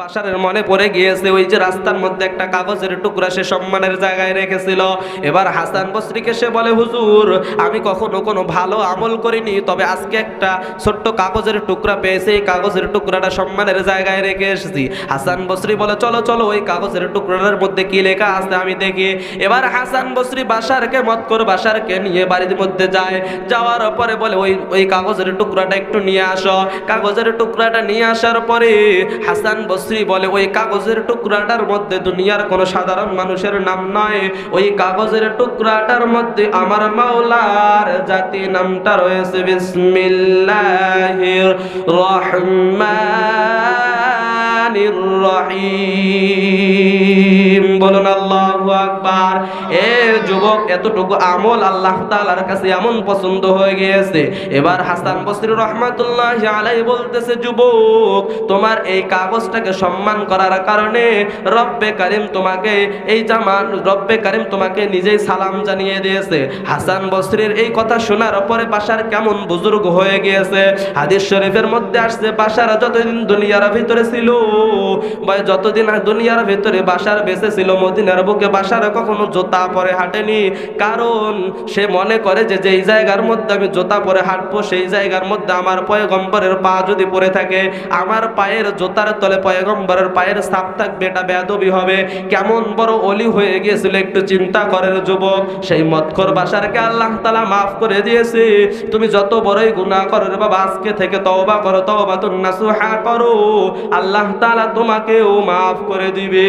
বাসারের মনে পড়ে গিয়েছে, ওই যে রাস্তার মধ্যে একটা কাগজের টুকরা সে সম্মানের জায়গায় রেখেছিল। এবার হাসান বসরিকে সে বলে, হুজুর, আমি কখনো কোনো ভালো আমল করিনি, তবে আজকে একটা ছোট্ট কাগজের টুকরা পেয়েছে, এই কাগজের টুকরাটা সম্মানের জায়গায় রেখে এসেছি। হাসান বসরি বলে, চলো চলো, ওই কাগজের টুকরাটার মধ্যে কি লেখা আছে আমি দেখি। এবার হাসান বসরি বাসারকে মত করে বাসারকে নিয়ে বাড়ির মধ্যে যায়। যাওয়ার পরে বলে, ওই ওই কাগজের টুকরাটা একটু নিয়ে আসো। কাগজের টুকরাটা নিয়ে আসার পরে হাসান বসরি বলে, ওই কাগজের টুকরাটার মধ্যে দুনিয়ার কোনো সাধারণ মানুষের নাম নয় ওই কাগজের টুকরাটার মধ্যে আমার মাওলার জাতি নামটা রয়েছে বিসমিল্লাহির রহমানির রহিম। এতটুকু আমল আল্লাহ তাআলার কাছে এমন পছন্দ হয়ে গিয়েছে। এবার হাসান বসরি রহমাতুল্লাহ আলাই বলতেছে, যুবক, তোমার এই কাগজটাকে সম্মান করার কারণে রব্বে কারিম তোমাকে এই জামান, রব্বে কারিম তোমাকে নিজেই সালাম জানিয়ে দিয়েছে। হাসান বসরির এই কথা শোনার পরে বাসার কেমন বুজুর্গ হয়ে গিয়েছে। হাদিস শরীফের মধ্যে আসছে, বাসার যতদিন দুনিয়ার ভিতরে ছিল যতদিন দুনিয়ার ভিতরে বাসার বেঁচে ছিল, মদিনার বুকে বাসার কখনো জোতা পরে হাঁটেনি। কারণ সে মনে করে যে যেই জায়গার মধ্যে আমি জোতা পরে হাঁটবো, সেই জায়গার মধ্যে আমার পয়গম্বরের পা যদি পরে থাকে, আমার পায়ের জোতার তলে পয়গম্বরের পায়ের ছাপ থাকবে, এটা বেদবি হবে। কেমন বড় অলি হয়ে গিয়েছিল, একটু চিন্তা করেন যুবক। সেই মৎখর বাসারকে আল্লাহ তালা মাফ করে দিয়েছে। তুমি যত বড়ই গুনাহ করো রে বাবা, আজকে থেকে তওবা করো তওবা তুন নাসুহা করো। আল্লাহ তাআলা তোমাকেও মাফ করে দিবে।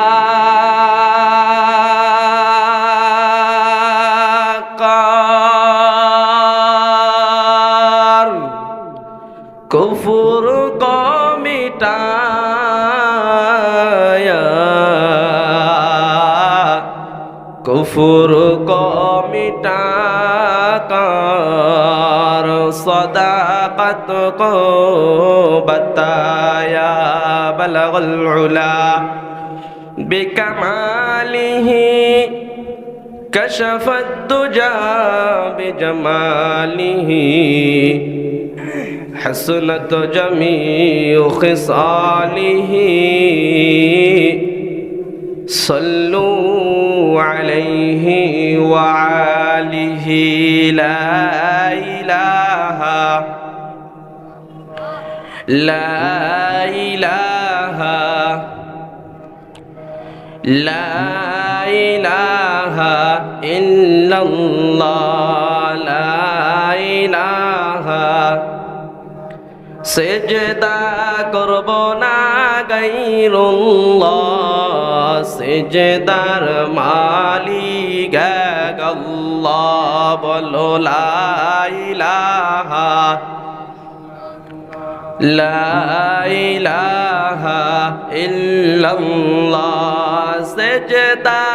কমিটাকার صداقت کو بتایا بلغ العلا بكماله كشف الدجى بجماله حسنت جميع خصاله صلوا عليه وعاله لا إله لا إله لا إله إلا الله لا إله সেজদা করব না গাইরুল্লাহ সেজদার মালিক এক আল্লাহ বলো লা ইলাহা লা ইলাহা ইল্লাল্লাহ সেজদা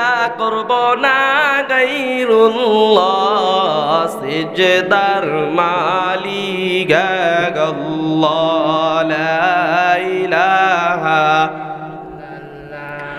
করব না গাইরুল্লাহ সেজদার মালিক এক আল্লাহ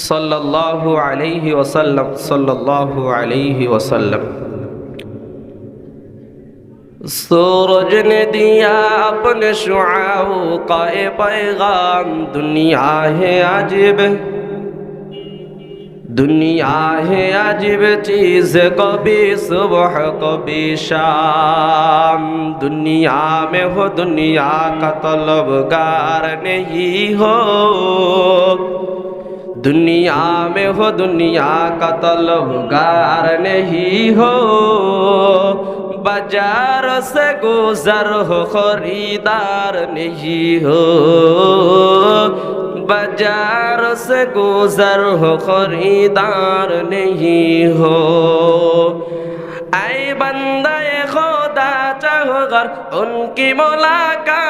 सल्लल्लाहु अलैहि वसल्लम सल्लल्लाहु अलैहि वसल्लम सूरज ने दिया अपने शुआओं का ए पैगाम दुनिया है अजीब दुनिया है अजीब चीज कभी सुबह कभी शाम दुनिया में हो दुनिया का तलबगार नहीं हो दुनिया में हो दुनिया का तलबगार नहीं हो बाजार से गुजर हो खरीदार नहीं हो बाजार से गुजर हो खरीदार नहीं हो ऐ बंदा खुदा चाहो गर उनकी मुलाकात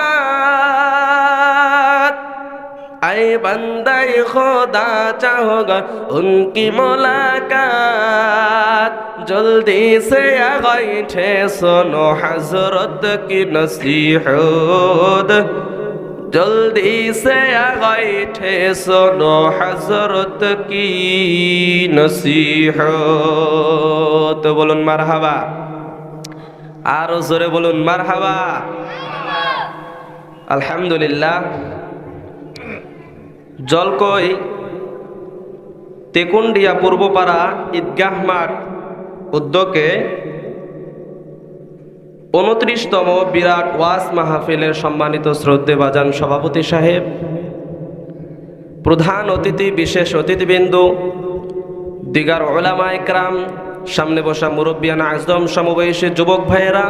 আই বন্দাই খোদা চাহগা উনকি মোলাকাত। জলদি সে আগৈঠে সোনো হজরত কি নসিহুদ জলদি সে আগৈঠে সোনো হজরত কি নসিহুদ বলুন মারহাবা। আরও জোরে বলুন মারহাবা। আলহামদুলিল্লাহ। জলকই, তেকুন্ডিয়া পূর্বপাড়া ঈদগাহ মাঠ উদ্যোগে উনত্রিশতম বিরাট ওয়াস মাহফিলের সম্মানিত শ্রদ্ধে বাজান সভাপতি সাহেব, প্রধান অতিথি, বিশেষ অতিথিবৃন্দু, দিগার ওলামা একরাম, সামনে বসা মুরব্বিয়ান আজম সমবয়সী যুবক ভাইয়েরা,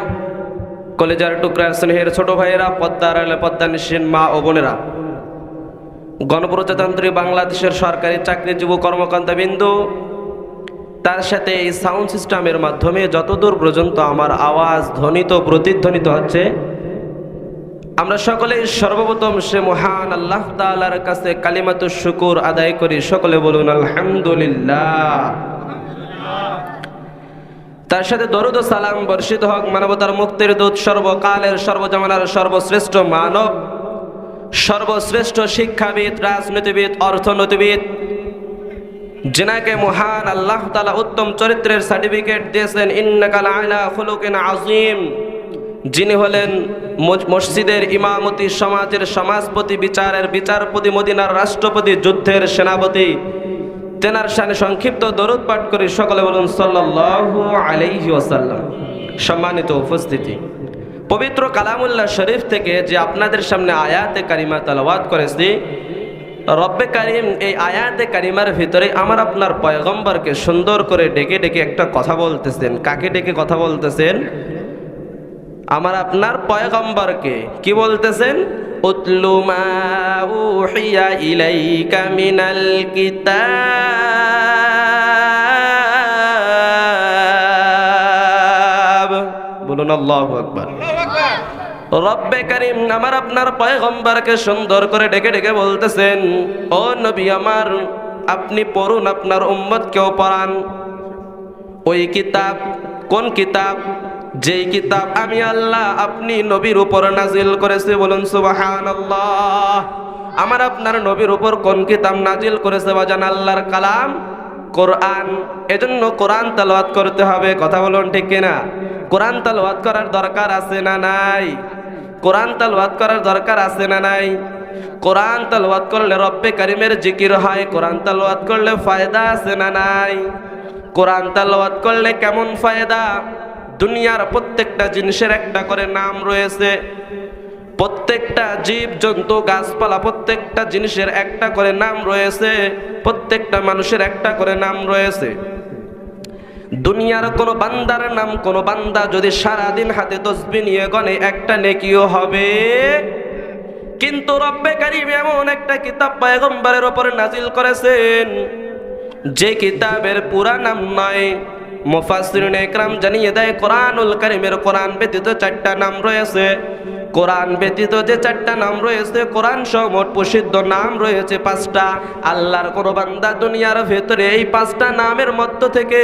কলেজার টুকরার স্নেহের ছোট ভাইয়েরা, পদ্মার আলে পদ্মা নিশ্চিন মা ও বোনেরা। গণপ্রজাতন্ত্রী বাংলাদেশের সরকারি চাকরিজীবী কর্মকর্তা বিন্দু, তার সাথে এই সাউন্ড সিস্টেমের মাধ্যমে যতদূর পর্যন্ত আমার আওয়াজ ধ্বনিত, প্রতিধ্বনিত হচ্ছে, আমরা সকলেই সর্বপ্রথম সে মহান আল্লাহ তাআলার কাছে কালিমাতু শুকুর আদায় করি। সকলে বলুন, আলহামদুলিল্লাহ। তার সাথে দরুদ সালাম বর্ষিত হক, মানবতার মুক্তির দূত, সর্বকালের, সর্বজমানার সর্বশ্রেষ্ঠ মানব। সর্বশ্রেষ্ঠ শিক্ষাবিদ, রাজনীতিবিদ, অর্থনীতিবিদ, যিনাকে মহান আল্লাহ তালা উত্তম চরিত্রের সার্টিফিকেট দিয়েছেন ইন্নাকাল আলা খুলুকিন আজিম যিনি হলেন মসজিদের ইমামতি, সমাজের সমাজপতি, বিচারের বিচারপতি, মদিনার রাষ্ট্রপতি, যুদ্ধের সেনাপতি। তেনার সানে সংক্ষিপ্ত দরুদ পাঠ করে। সকলে বলুন সাল্লাল্লাহু আলাইহি ওয়াসাল্লাম। সম্মানিত উপস্থিতি। পবিত্র কালামুল্লাহ শরীফ থেকে যে আপনাদের সামনে আয়াতে কারিমা তালাওয়াত করেছি, রব্বে কারিম এই আয়াতে কারিমার ভিতরে আমার আপনার পয়গম্বরকে সুন্দর করে ডেকে ডেকে একটা কথা বলতেছেন। কাকে ডেকে কথা বলতেছেন? আমার আপনার পয়গম্বরকে। কি বলতেছেন? উতলু মা উহিয়া ইলাইকা মিনাল কিতাব। বলুন আল্লাহু আকবার। রব্বে করিম আমার আপনার পয়গম্বরকে সুন্দর করে ডেকে ডেকে বলতেছেন, ও নবী আমার, আপনি পড়ুন আপনার উম্মতকেও পড়ান ওই কিতাব, কোন কিতাব? যেই কিতাব আমি আল্লাহ আপনি নবীর উপর নাজিল করেছে, বলুন সুবহানাল্লাহ। আমার আপনার নবীর উপর কোন কিতাব নাজিল করেছে, বাজান আল্লাহর কালাম? কোরআন। এজন্য কোরআন তালাওয়াত করতে হবে, কথা বলুন ঠিক কিনা? কোরআন তালাওয়াত করার দরকার আছে না নাই? কোরআন তালাওয়াত করার দরকার আছে না নাই? কোরআন তালাওয়াত করলে রব্বে কারিমের জিকির হয়, কোরআন তালাওয়াত করলে ফায়দা আছে না নাই? কোরআন তালাওয়াত করলে কেমন ফায়দা? দুনিয়ার প্রত্যেকটা জিনিসের একটা করে নাম রয়েছে। প্রত্যেকটা জীব, জন্তু, গাছপালা, প্রত্যেকটা জিনিসের একটা করে নাম রয়েছে। প্রত্যেকটা মানুষের একটা করে নাম রয়েছে। দুনিয়ার কোনো বান্দার নাম, কোনো বান্দা যদি সারাদিন হাতে তসবি নিয়ে গনে একটা নেকিও হবে। কিন্তু রব্বে কারিম এমন একটা কিতাব পয়গম্বরের ওপরে নাজিল করেছেন, যে কিতাবের পুরা নাম নয়। মুফাসসিরিন একরাম জানিয়ে দেয়, কোরআনুল কারিমের কোরআন ব্যতীত চারটা নাম রয়েছে। কোরআন ব্যতীত যে চারটা নাম রয়েছে, কোরআন সহ প্রসিদ্ধ নাম রয়েছে পাঁচটা। আল্লাহর কোনো বান্দা দুনিয়ার ভেতরে এই পাঁচটা নামের মধ্য থেকে,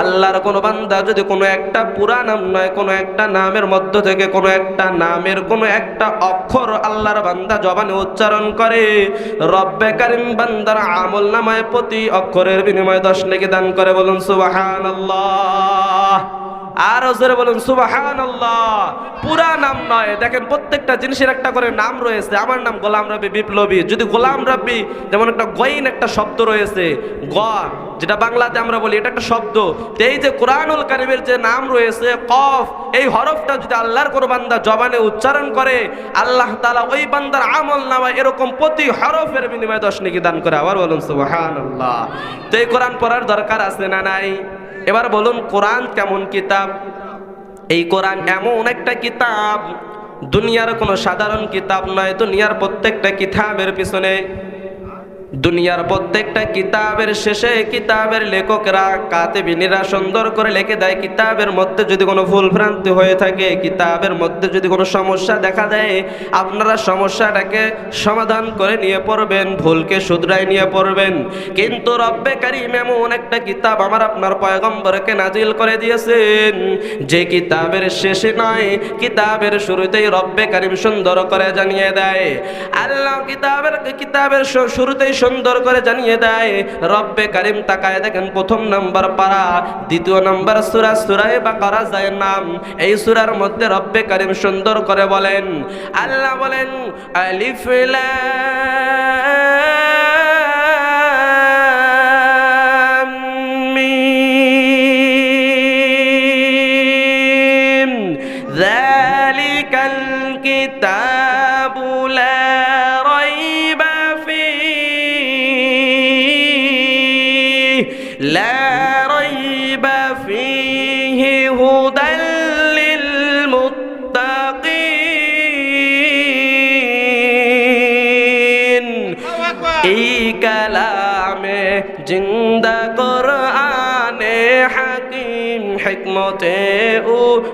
আল্লাহর কোনো বান্দা যদি কোনো একটা পুরা নাম নয়, কোনো একটা নামের মধ্য থেকে, কোনো একটা নামের কোনো একটা অক্ষর আল্লাহর বান্দা জবানে উচ্চারণ করে, রব্বে কারিম বান্দার আমল নামায় প্রতি অক্ষরের বিনিময়ে দশ নেকি দান করে বলুন সুবাহান আর আর জোরে বলুন, সুবহানাল্লাহ। পুরা নাম নয়। দেখেন, প্রত্যেকটা জিনিসের একটা করে নাম রয়েছে। আমার নাম গোলাম রবি বিপ্লবী। যদি গোলাম রবি, যেমন একটা গইন একটা শব্দ রয়েছে, গ, যেটা বাংলাতে আমরা বলি, এটা একটা শব্দ। এই যে কোরআনুল কারিমের যে নাম রয়েছে, কফ, এই হরফটা যদি আল্লাহর কোনো বান্দা জবানে উচ্চারণ করে, আল্লাহ তালা ওই বান্দার আমল নামা এরকম প্রতি হরফের বিনিময়ে দশ নেকি দান করে আবার বলুন, সুবহানাল্লাহ। তো এই কোরআন পড়ার দরকার আছে না নাই? এবার বলুন, কোরআন কেমন কিতাব? এই কোরআন এমন একটা কিতাব, দুনিয়ার কোনো সাধারণ কিতাব নয়, দুনিয়ার প্রত্যেকটা কিতাবের পিছনে দুনিয়ার প্রত্যেকটা কিতাবের শেষে কিতাবের লেখকরা কাতে কাতেবিনীরা সুন্দর করে লিখে দেয়। কিতাবের মধ্যে যদি কোনো ভুল ভ্রান্তি হয়ে থাকে, কিতাবের মধ্যে যদি কোনো সমস্যা দেখা দেয়, আপনারা সমস্যাটাকে সমাধান করে নিয়ে পড়বেন, ভুলকে শুধরাই নিয়ে পড়বেন। কিন্তু রব্বে কারিম এমন একটা কিতাব আমার আপনার পয়গম্বরকে নাজিল করে দিয়েছেন। যে কিতাবের শেষে নয়, কিতাবের শুরুতেই রব্বে কারিম সুন্দর করে জানিয়ে দেয়। আল্লাহ কিতাবের কিতাবের শুরুতেই সুন্দর করে জানিয়ে দেয়, রব্বে কারিম তাকায় দেখেন প্রথম নাম্বার পারা, দ্বিতীয় নাম্বার সুরা, সুরায় বা করা যায় নাম। এই সুরার মধ্যে রব্বে কারিম সুন্দর করে বলেন, আল্লাহ বলেন, আলিফ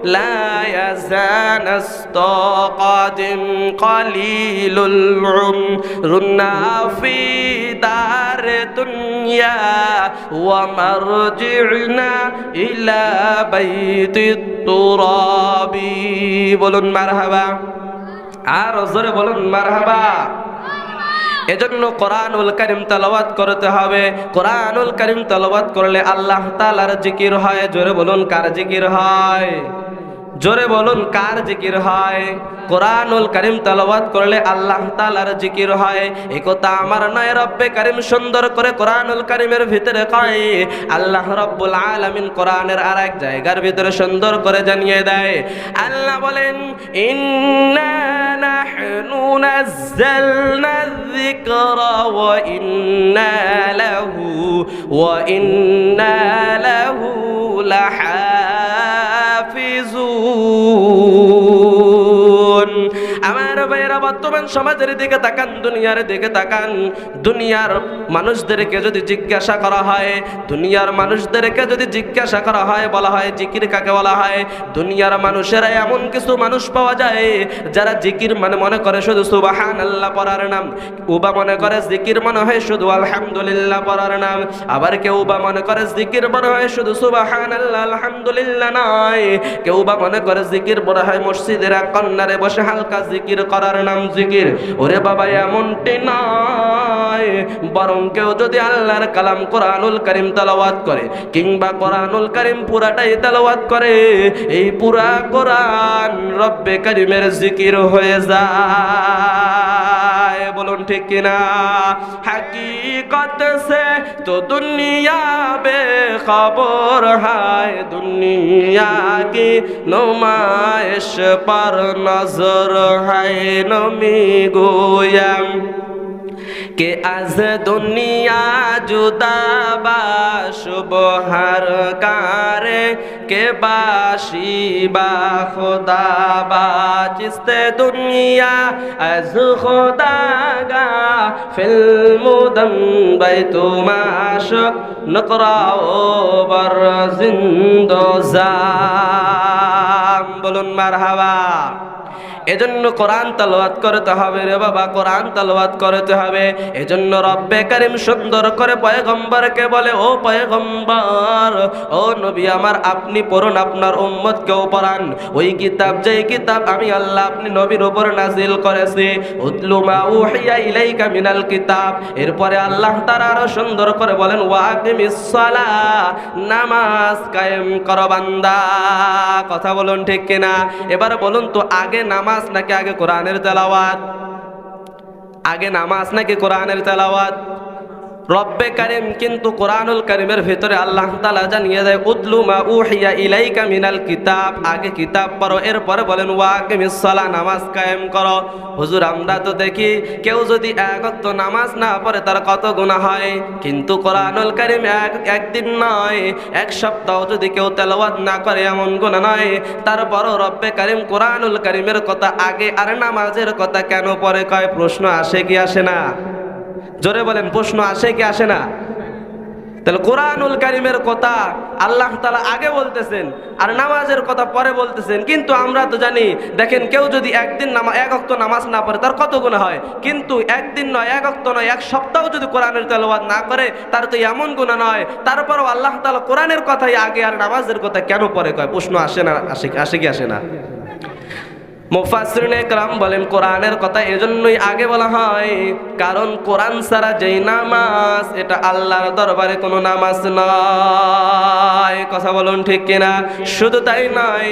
লায়াজানাস্ত কাদিম কালিলুল উমরুনা ফি দার দুনিয়া ওয়া মারজি'না ইলা বাইতিত তুরাবি। বলুন মারহাবা। আর জোরে বলুন মারহাবা। এজন্য কোরআনুল করিম তেলাওয়াত করতে হবে। কোরআনুল করিম তেলাওয়াত করলে আল্লাহ তালার জিকির হয়। জোরে বলুন, কার জিকির হয়? জোরে বলুন, কার জিকির হয়? কোরআনুল করিম তালবাদ করলে আল্লাহ তালার জিকির হয়। একথা আমার নয়, রব্বে করিম সুন্দর করে কোরআনুল করিমের ভিতরে কয়। আল্লাহ রব্বুল আলমিন কোরআনের আর এক জায়গার ভিতরে সুন্দর করে জানিয়ে দেয়। আল্লাহ বলেন, ইন্না নাহনু নাজ্জালনা ওয়া ইন্না লাহু, ওয়া ইন্না লাহু লাহা বর্তমান সমাজের দিকে তাকান, দুনিয়ার দিকে তাকান। দুনিয়ার মানুষদেরকে যদি জিজ্ঞাসা করা হয়, দুনিয়ার মানুষদেরকে যদি জিজ্ঞাসা করা হয়, বলা হয়, জিকির কাকে বলা হয়? দুনিয়ার মানুষেরা এমন কিছু মানুষ পাওয়া যায়, যারা জিকির মানে মনে করে শুধু সুবাহান আল্লাহ পড়ার নাম। উবা মনে করে জিকির মনে হয় শুধু আলহামদুলিল্লাহ পড়ার নাম। আবার কেউ বা মনে করে জিকির মনে হয় শুধু সুবাহান আল্লাহ আলহামদুলিল্লাহ নয়। কেউ বা মনে করে জিকির মনে হয় মসজিদের কন্যারে বসে হালকা জিকির করার নাম। জিকির, ওরে বাবা, এমনটি নয়। বরং কেউ যদি আল্লাহর কালাম কোরআনুল করিম তালাওয়াত করে, কিংবা কোরআনুল করিম পুরাটাই তালাওয়াত করে, এই পুরা কোরআন রব্বে করিমের জিকির হয়ে যায়। বলুন ঠিক কিনা? হকীকত সে তো দুনিয়া বে খবর হায়, দুনিয়া কি নুমাইশ পর নজর হায়, নমি গোয়া কে আজ দুনিয়া জুদা বা শুভহার কারে? কে বাসি বা খোদা বা চিস্তে দুনিয়া? আজ খোদা গা ফিল্মুদম বাই তুমাশক নকরাও বর জিন্দো জাম। বলুন মারহাবা। এজন্য কোরআন তালাওয়াত করতে হবে রে বাবা, কোরআন তালাওয়াত করতে হবে। এজন্য রব্বে কারিম সুন্দর করে পয়গম্বরকে বলে, ও পয়গম্বর, ও নবী আমার, আপনি পড়ুন আপনার উম্মতকেও পড়ান ওই কিতাব, যেই কিতাব আমি আল্লাহ আপনি নবীর উপর নাজিল করেছি, উতলু মা উহিয়া ইলাইকা মিনাল কিতাব। এরপরে আল্লাহ তার আরও সুন্দর করে বলেন ওয়াকিমিস সালাহ নামাজ কায়েম করো বান্দা। কথা বলুন ঠিক কিনা? এবার বলুন তো, আগে নামাজ নাকি আগে কোরআনের তেলাওয়াত? আগে নামাজ নাকি কোরআনের তেলাওয়াত? রব্বে কারিম কিন্তু কোরআনুল কারিমের ভিতরে আল্লাহ তালা জানিয়ে দেয় উতলু মা উহিয়া ইলাইকা মিনাল কিতাব। আগে কিতাব পড়ো, এরপরে বলেন ওয়াকিমিস সালাহ, নামাজ কায়েম করো। হুজুর, আমরা তো দেখি কেউ যদি একত্র নামাজ না পড়ে, তার কত গুনাহ হয়? কিন্তু কোরআনুল কারিম এক, একদিন নয়, এক সপ্তাহ যদি কেউ তেলাওয়াত না করে, এমন গুনাহ নয়। তারপরও রব্বে কারিম কোরআনুল কারিমের কথা আগে আর নামাজের কথা কেন পরে কয় প্রশ্ন আসে কি আসে না? জোরে বলেন, প্রশ্ন আসে কি আসে না? তাহলে কোরআনুল কারিমের কথা আল্লাহ তালা আগে বলতেছেন আর নামাজের কথা পরে বলতেছেন। কিন্তু আমরা তো জানি, দেখেন কেউ যদি একদিন নামা, এক অক্ত নামাজ না পড়ে, তার কত গুণ হয়? কিন্তু একদিন নয়, এক অক্ত নয়, এক সপ্তাহ যদি কোরআনের তেলাওয়াত না করে, তার তো এমন গুণা নয়। তারপরও আল্লাহ তালা কোরআনের কথাই আগে আর নামাজের কথা কেন পরে কয়? প্রশ্ন আসে না, আসে আসে কি, আসে না? মুফাসরিনে কালাম বলেন, কোরআনের কথা এজন্যই আগে বলা হয়, কারণ কোরআন সারা যেই নামাজ, এটা আল্লাহর দরবারে কোনো নামাজ নয়। কথা বলুন ঠিক কিনা? শুধু তাই নয়,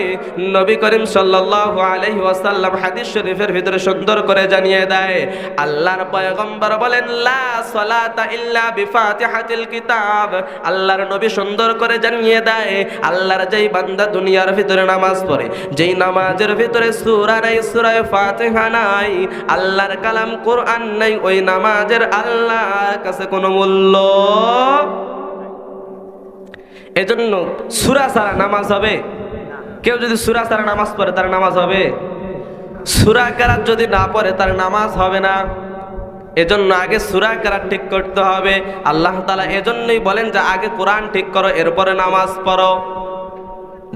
নবী করিম সাল্লাল্লাহু আলাইহি ওয়াসাল্লাম হাদিস শরীফের ভিতরে সুন্দর করে জানিয়ে দেয়, আল্লাহর পয়গম্বর বলেন, লা সালাতা ইল্লা বিফাতিহাতিল কিতাব। আল্লাহর নবী সুন্দর করে জানিয়ে দেয়, আল্লাহর যেই বান্দা দুনিয়ার ভিতরে নামাজ পড়ে, যেই নামাজের ভিতরে সূরা নাই সূরা ফাতিহা নাই, আল্লাহর কালাম কোরআন নাই, ওই নামাজের আল্লাহর কাছে কোনো মূল্য এজন্য সুরা সারা নামাজ হবে? কেউ যদি সুরা সারা নামাজ পড়ে, তার নামাজ হবে? সুরা কারাত যদি না পড়ে, তার নামাজ হবে না। এজন্য আগে সুরা কেরাত ঠিক করতে হবে। আল্লাহ তাআলা এজন্যই বলেন যে, আগে কোরআন ঠিক করো, এরপরে নামাজ পড়ো।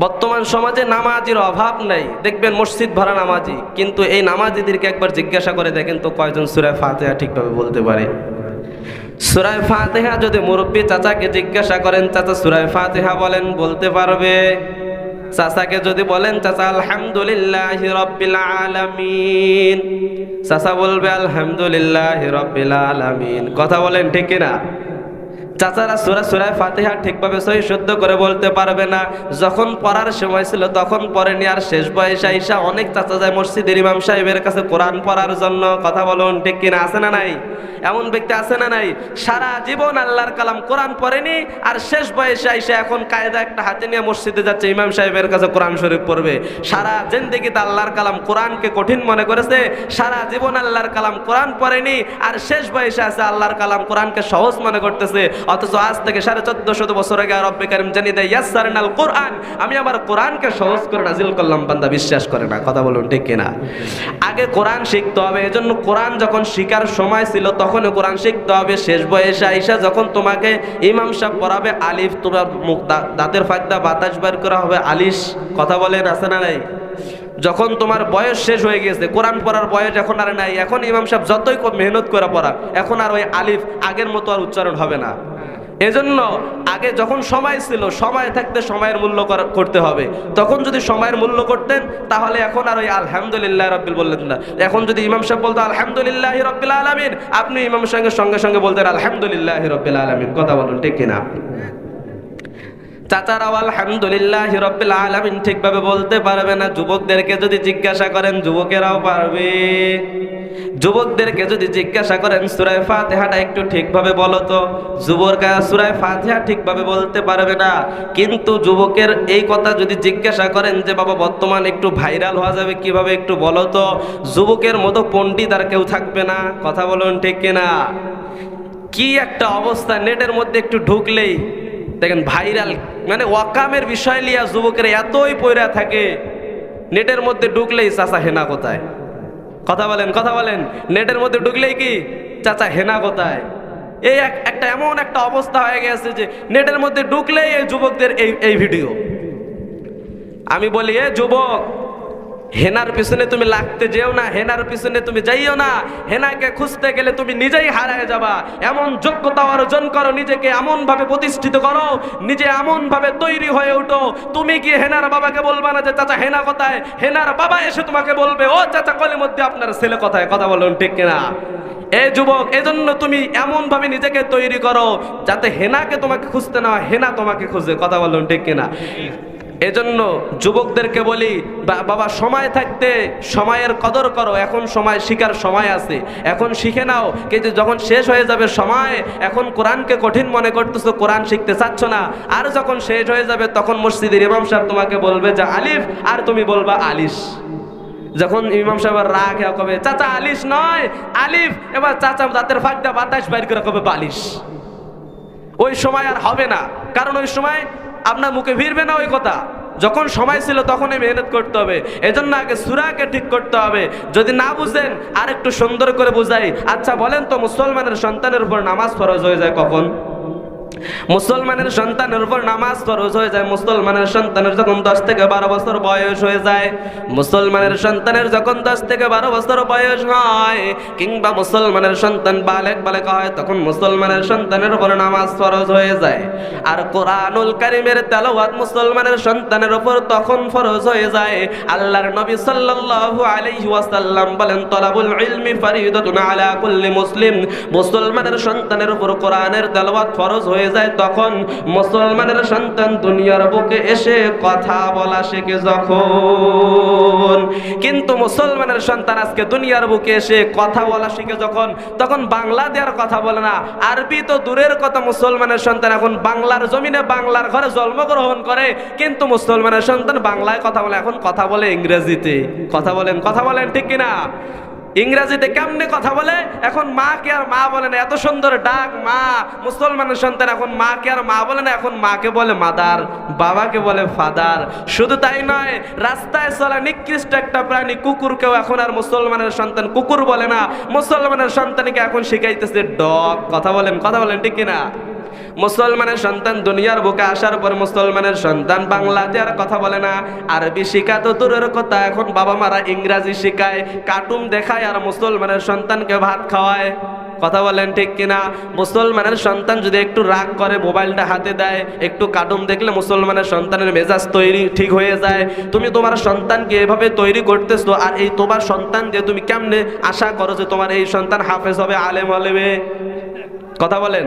বর্তমান সমাজে নামাজির অভাব নাই। দেখবেন মসজিদ ভরা নামাজি, কিন্তু এই নামাজিদেরকে একবার জিজ্ঞাসা করে দেখেন তো কয়জন সুরায় ফাতেহা ঠিকভাবে বলতে পারে? সুরায় ফাতেহা যদি মুরব্বী চাচাকে জিজ্ঞাসা করেন, চাচা সুরায় ফাতেহা বলেন, বলতে পারবে? চাচাকে যদি বলেন, চাচা, আলহামদুলিল্লাহ চাচা বলবে, আলহামদুলিল্লাহ রব্বিল কথা বলেন ঠিক কিনা? চাচারা সুরা সুরায় ফাতিহা ঠিকভাবে সহি শুদ্ধ করে বলতে পারবে না। যখন পড়ার সময় ছিল, তখন পড়েনি। আর শেষ বয়সে আইসা অনেক চাচা যায় মসজিদের ইমাম সাহেবের কাছে কোরআন পড়ার জন্য কথা বলুন, ঠিক কিনা? আছে না নাই? এমন ব্যক্তি আছে না নাই? সারা জীবন আল্লাহর কালাম কোরআন পড়েনি, আর শেষ বয়সে আইসা এখন কায়দা একটা হাতে নিয়ে মসজিদে যাচ্ছে, ইমাম সাহেবের কাছে কোরআন শরীফ পড়বে। সারা জিন্দেগিতে আল্লাহর কালাম কোরআনকে কঠিন মনে করেছে। সারা জীবন আল্লাহর কালাম কোরআন পড়েনি, আর শেষ বয়সে আছে আল্লাহর কালাম কোরআনকে সহজ মনে করতেছে। অথচ আজ থেকে সাড়ে চোদ্দ শত বছর আগে রব্বে কারিম জানিয়ে দেয় ইয়াসারনাল কোরআন। আমি আমার কোরআনকে সহজ করে নাজিল করলাম, বান্দা বিশ্বাস করে না, কথা বলুন ঠিক কিনা? আগে কোরআন শিখতে হবে, এজন্য কোরআন যখন শিকার সময় ছিল তখন কোরআন শিখতে হবে। শেষ বয়সে আইসা যখন তোমাকে ইমাম সাহেব পড়াবে, আলিফ, তোমার মুখ দাঁতের ফাঁকদা বাতাস বের করা হবে, আলিশ, কথা বলেন, আছে না নাই? যখন তোমার বয়স শেষ হয়ে গেছে, কোরআন পড়ার বয়স এখন আর নাই, এখন ইমাম সাহেব যতই মেহনত করে পড়া, এখন আর ওই আলিফ আগের মতো আর উচ্চারণ হবে না। এজন্য আগে যখন সময় ছিল, সময় থাকতে সময়ের মূল্য করতে হবে। তখন যদি সময়ের মূল্য করতেন, তাহলে এখন আর ওই আলহামদুলিল্লাহ রব্বিল বললেন না। এখন যদি ইমাম সাহেব বলতো, আলহামদুলিল্লাহ রব্বিল আলমিন আপনি ইমাম সঙ্গে সঙ্গে সঙ্গে বলতেন, আলহামদুলিল্লাহ রব্বিল আলমিন কথা বলুন, ঠিক কিনা? ঠিকভাবে বলতে পারবে না। যুবকদেরকে যদি জিজ্ঞাসা করেন, যুবকেরাও পারবে। যুবকদেরকে যদি জিজ্ঞাসা করেন, সুরায় একটু ঠিকভাবে বলো তো। যুবকরা সুরায় ঠিকভাবে বলতে পারবে না। কিন্তু যুবকের এই কথা যদি জিজ্ঞাসা করেন যে, বাবা, বর্তমান একটু ভাইরাল হওয়া যাবে কীভাবে একটু বলো তো? যুবকের মতো পণ্ডিত আর কেউ থাকবে না। কথা বলুন ঠিক কিনা? কি একটা অবস্থা, নেটের মধ্যে একটু ঢুকলেই দেখেন ভাইরাল মানে ওয়াকামের বিষয় লিয়া যুবকের এতই পয়রা থাকে, নেটের মধ্যে ঢুকলেই চাচা হেনা কোথায়? কথা বলেন কথা বলেন, নেটের মধ্যে ঢুকলেই কি চাচা হেনা কোথায়? এই এক, একটা এমন একটা অবস্থা হয়ে গেছে যে নেটের মধ্যে ঢুকলেই এই যুবকদের এই এই ভিডিও। আমি বলি, এ যুবক হেনার পিছনে তুমি লাগতে যেও না, হেনার পিছনে তুমি যাইও না। হেনাকে খুঁজতে গেলে তুমি নিজেই হারায় যাবা। এমন যোগ্যতা অর্জন করো, নিজেকে এমন ভাবে প্রতিষ্ঠিত করো, নিজে এমন ভাবে তৈরি হয়ে উঠো। তুমি কি হেনার বাবাকে বলবা না যে, চাচা, হেনা কোথায়? হেনার বাবা এসে তোমাকে বলবে, ও চাচা, কলের মধ্যে আপনার ছেলে কথায়? কথা বলুন, ঠিক কিনা? এ যুবক, এজন্য তুমি এমন ভাবে নিজেকে তৈরি করো, যাতে হেনাকে তোমাকে খুঁজতে না হেনা তোমাকে খুঁজে। কথা বলুন, ঠিক কিনা? এজন্য যুবকদেরকে বলি বাবা, সময় থাকতে সময়ের কদর করো। এখন সময় শিকার সময় আছে। এখন শিখে নাও কিন্তু যখন শেষ হয়ে যাবে সময়, এখন কোরআনকে কঠিন মনে করতেছো, কোরআন শিখতে চাচ্ছ না। আর যখন শেষ হয়ে যাবে, তখন মসজিদের ইমাম সাহেব তোমাকে বলবে যে, আলিফ, আর তুমি বলবা আলিশ। যখন ইমাম সাহেব রাগ কবে, চাচা, আলিশ নয়, আলিফ। এবার চাচা দাঁতের ফাঁকটা বাতাস বাইর করে কবে, বালিশ। ওই সময় আর হবে না। কারণ ওই সময় আপনার মুখে ফিরবে না ওই কথা। যখন সময় ছিল তখনই মেহনত করতে হবে। এজন্য আগে সুরাকে ঠিক করতে হবে। যদি না বুঝেন আর একটু সুন্দর করে বুঝাই। আচ্ছা বলেন তো মুসলমানের সন্তানের উপর নামাজ ফরজ হয়ে যায় কখন? মুসলমানের সন্তানের উপর নামাজ ফরজ হয়ে যায়। মুসলমানের সন্তানের যখন দশ থেকে বারো বছর বয়স হয়ে যায়, মুসলমানের সন্তানের যখন দশ থেকে বারো বছর বয়স হয়, কিংবা মুসলমানের সন্তান বালেক বালেক হয়, তখন মুসলমানের সন্তানের উপর নামাজ ফরজ হয়ে যায়। আর কোরআনুল কারিমের তেলাওয়াত মুসলমানের সন্তানের উপর তখন ফরজ হয়ে যায়। আল্লাহর নবী সাল্লাল্লাহু আলাইহি ওয়াসাল্লাম বলেন, তলাবুল ইলমি ফারিদাতুন আলা কুল্লি মুসলিম। মুসলমানের সন্তানের উপর কোরআনের তেলাওয়াত ফরজ হয়ে যায়, তখন মুসলমানের সন্তান দুনিয়ার বুকে এসে কথা বলা শেখে যখন। কিন্তু মুসলমানের সন্তান আজকে দুনিয়ার বুকে এসে কথা বলা শিখে যখন, তখন বাংলা দেওয়ার কথা বলে না। আরবি তো দূরের কথা, মুসলমানের সন্তান এখন বাংলার জমিনে, বাংলার ঘরে জন্মগ্রহণ করে, কিন্তু মুসলমানের সন্তান বাংলায় কথা বলে, এখন কথা বলে ইংরেজিতে। কথা বলেন কথা বলেন ঠিক কিনা? ইংরেজিতে কেমনে কথা বলে? এখন মা কে আর মা বলে না। এত সুন্দর ডাক মা। মুসলমানের সন্তান এখন মা কে আর মা বলে না। এখন মাকে বলে মাদার বাবাকে বলে ফাদার। শুধু তাই নয়, রাস্তায় চলা নিকৃষ্ট একটা প্রাণী কুকুরকেও এখন আর মুসলমানের সন্তান কুকুর বলে না। মুসলমানের সন্তানকে এখন শিখাইতেছে ডগ। কথা বলেন কথা বলেন, ঠিক কিনা? মুসলমানের সন্তান দুনিয়ার বুকে আসার পর মুসলমানের সন্তান বাংলাতে আর কথা বলে না। আরবি শিখা তো দূরের কথা, এখন বাবা মারা ইংরাজি শিখায় কার্টুন দেখায় আর মুসলমানের সন্তানকে ভাত খাওয়ায়। কথা বলেন ঠিক কিনা? মুসলমানের সন্তান যদি একটু রাগ করে, মোবাইলটা হাতে দেয়, একটু কার্টুন দেখলে মুসলমানের সন্তানের মেজাজ তৈরি ঠিক হয়ে যায়। তুমি তোমার সন্তানকে এভাবে তৈরি করতেছো আর এই তোমার সন্তান দিয়ে তুমি কেমনে আশা করো যে তোমার এই সন্তান হাফেজ হবে, আলেম হলেবে কথা বলেন।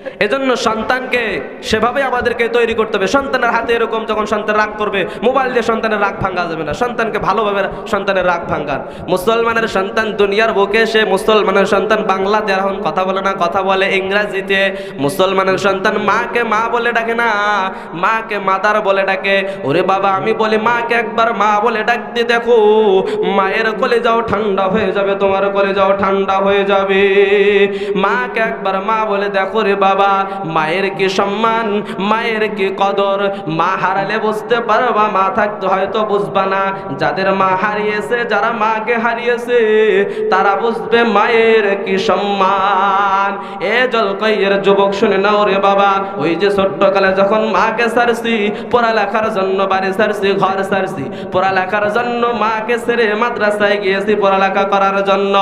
এজন্য সন্তানকে সেভাবে আমাদেরকে তৈরি করতে হবে। সন্তানের হাতে এরকম যখন সন্তান রাগ করবে, মোবাইল দিয়ে সন্তানের রাগ ভাঙ্গা যাবে না। সন্তানকে ভালোভাবে সন্তানের রাগ ভাঙ্গান মুসলমানের সন্তান দুনিয়ার বুকে সে মুসলমানের সন্তান বাংলাতে এখন কথা বলে না, কথা বলে ইংরাজিতে। মুসলমানের সন্তান মাকে মা বলে ডাকে না, মাকে মাতার বলে ডাকে। ওরে বাবা, আমি বলি, মাকে একবার মা বলে ডাকতে দেখো। মায়ের কোলে যাও ঠান্ডা হয়ে যাবে, তোমার কোলে যাও ঠান্ডা হয়ে যাবে। মাকে একবার মা বলে দেখো রে বাবা, মায়ের কি সম্মান, মায়ের কি কদর? মা হারালে বুঝতে পারবা, মা থাকতে হয়তো বুঝবা না। যাদের মা হারিয়েছে, যারা মাকে হারিয়েছে, তারা বুঝবে মায়ের কি সম্মান। এ জলকইয়ের যুবক, শুনে নাও রে বাবা, ওই যে ছোট্টকালে যখন মাকে সারছি, পড়ালেখার জন্য বাড়ি সারছি, ঘর সারছি, পড়ালেখার জন্য মাকে ছেড়ে মাদ্রাসায় গিয়েছি পড়ালেখা করার জন্য।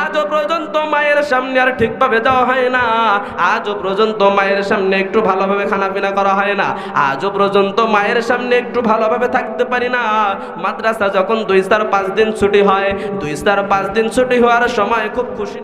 আজও পর্যন্ত মায়ের সামনে আর ঠিকভাবে যাওয়া হয় না। আজও পর্যন্ত মায়ের সামনে একটু ভালোভাবে খানাপিনা করা হয় না। আজও পর্যন্ত মায়ের সামনে একটু ভালোভাবে থাকতে পারি না। মাদ্রাসা যখন দুই স্টার পাঁচ দিন ছুটি হয়, দুই স্টার পাঁচ দিন ছুটি হওয়ার সময় খুব খুশি